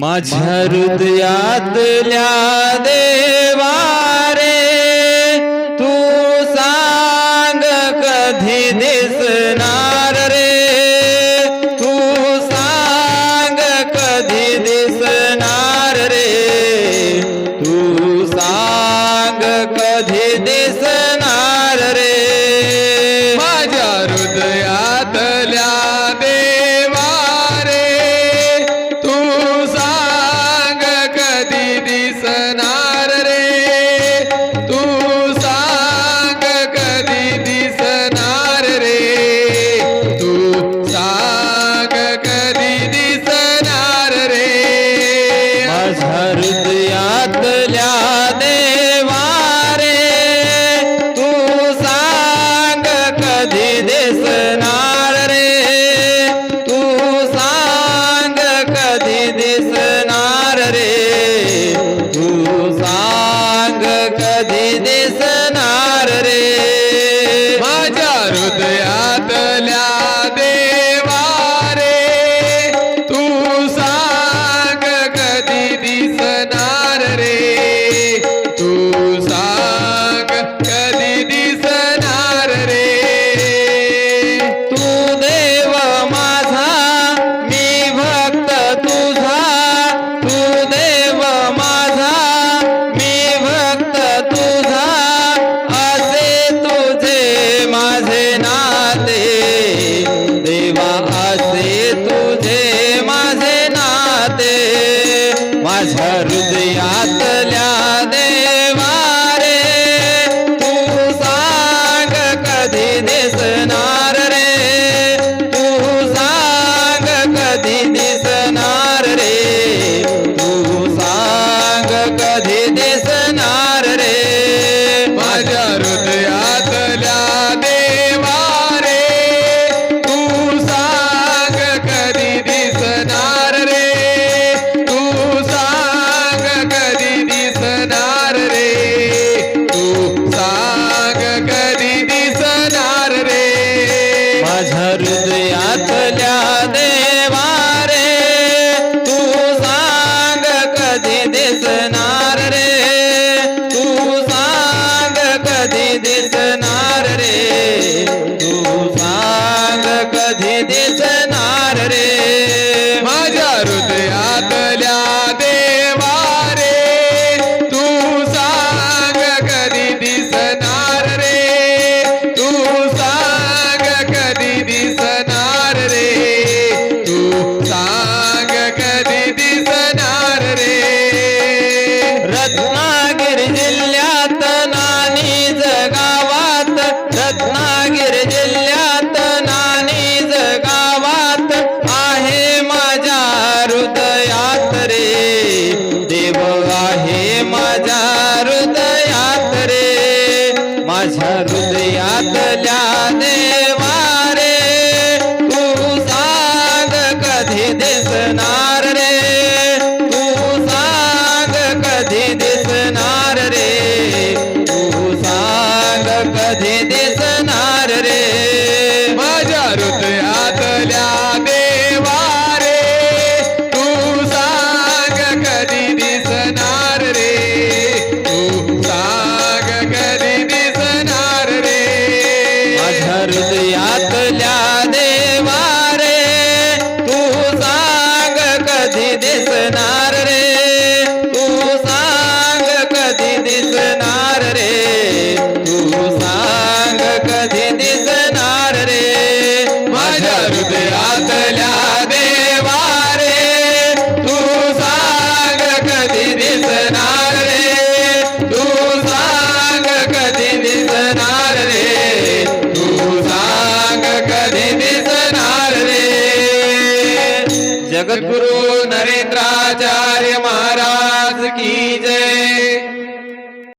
माझ्या हृदयातल्या देवारे तू सांग कधी दिस दिसणार रे. तू सांग कधी दिसणार रे. माझ्या हृदयातल्या आतल्या কি যে